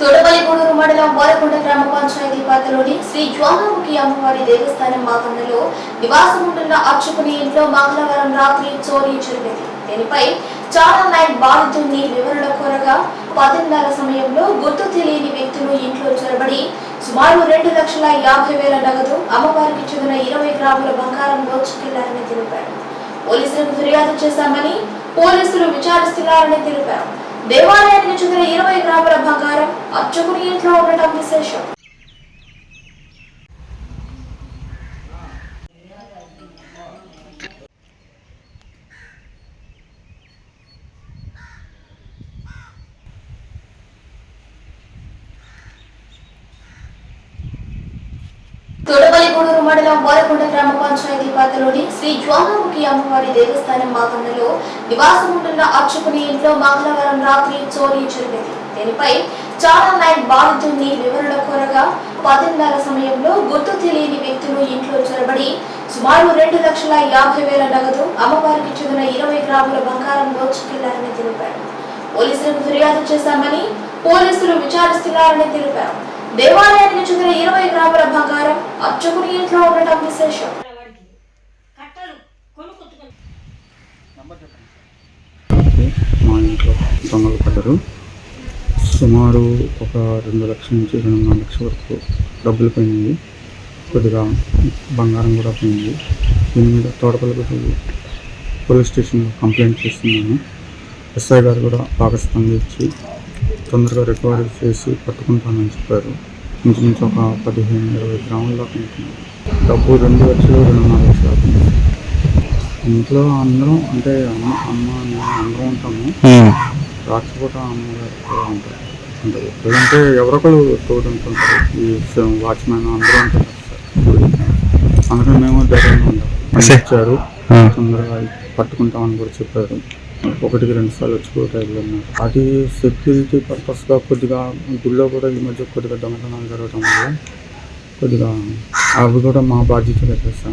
తొడపల్లిగూడూరు మండలం వారకొండ గ్రామ పంచాయతీ పరిధిలోని శ్రీ జ్వాలాముఖి అమ్మవారి దేవస్థానం మాకండలో నివాసం ఉంటున్న అర్చకుని ఇంట్లో మంగళవారం రాత్రి చోరీ జరిగింది. దీనిపై చాలా నైట్ బాధితుడిని వివరణ కోరగా పదిన్నర సమయంలో గుర్తు తెలియని వ్యక్తులు ఇంట్లో చొరబడి సుమారు రెండు లక్షల యాభై వేల నగదు అమ్మవారికి చెందిన ఇరవై గ్రాముల బంగారం దోచుకెళ్ళారని తెలిపారు. పోలీసులకు ఫిర్యాదు చేశామని పోలీసులు విచారిస్తున్నారని తెలిపారు. దేవాలయ చెందిన ఇరవై గ్రాముల బంగారం అర్చకుని ఇంట్లో ఉండటం విశేషం. మండలం బోరకొండ గ్రామ పంచాయతీ పరిధిలోని శ్రీ జ్వాలాముఖి అమ్మవారి దేవస్థానం మాకండలో నివాసం ఉంటున్న అర్చకుని ఇంట్లో మంగళవారం రాత్రి చోరీ జరిగింది. దీనిపై చాలా నైట్ బాధితుడిని వివరణ కోరగా పదిన్నర సమయంలో గుర్తు తెలియని వ్యక్తులు ఇంట్లో చొరబడి సుమారు రెండు లక్షల యాభై వేల నగదు అమ్మవారికి చెందిన ఇరవై గ్రాముల బంగారం దోచుకెళ్ళారని తెలిపారు. పోలీసులకు ఫిర్యాదు చేశామని పోలీసులు విచారిస్తున్నారని తెలిపారు. దేవాలయానికి చెందిన ఇరవై గ్రాముల అర్చకుని ఇంట్లో ఉండటం విశేషం. మా ఇంట్లో దొంగలు పడ్డరు సుమారు ఒక రెండు లక్షల నుంచి రెండున్నర లక్షల వరకు డబ్బులు పోయినాయి. కొద్దిగా బంగారం కూడా పోయింది. దీని మీద తోటపల్లి పోలీస్ స్టేషన్లో కంప్లైంట్ చేస్తున్నాను. ఎస్ఐ గారు కూడా బాగా స్పందించి తొందరగా రికవరీ చేసి పట్టుకుంటానని చెప్పారు. ఇంచుమించు ఒక పదిహేను ఇరవై గ్రాముల ఉంటుంది. డబ్బు రెండు లక్షలు రెండున్నర లక్షలు అవుతుంది ఇంట్లో అందరం అంటే అమ్మ అమ్మ నేను అందరం ఉంటాము. రాత్రిపూట అమ్మగారు కూడా ఉంటారు. అంటే లేదంటే ఎవరొకరు తోడు ఉంటుంటారు ఈ వాచ్మెన్ అందరూ ఉంటారు. అందుకని మేము ధైర్యంగా ఉంటాం ఇచ్చారు. తొందరగా పట్టుకుంటామని కూడా చెప్పారు. ఒకటికి రెండు సార్లు వచ్చి కూడా ఉన్నారు అది సెక్యూరిటీ పర్పస్గా కొద్దిగా గుళ్ళో కూడా ఈ మధ్య కొద్దిగా దొంగతనాలు జరగడం వల్ల కొద్దిగా అవి కూడా మా బాధ్యత కదా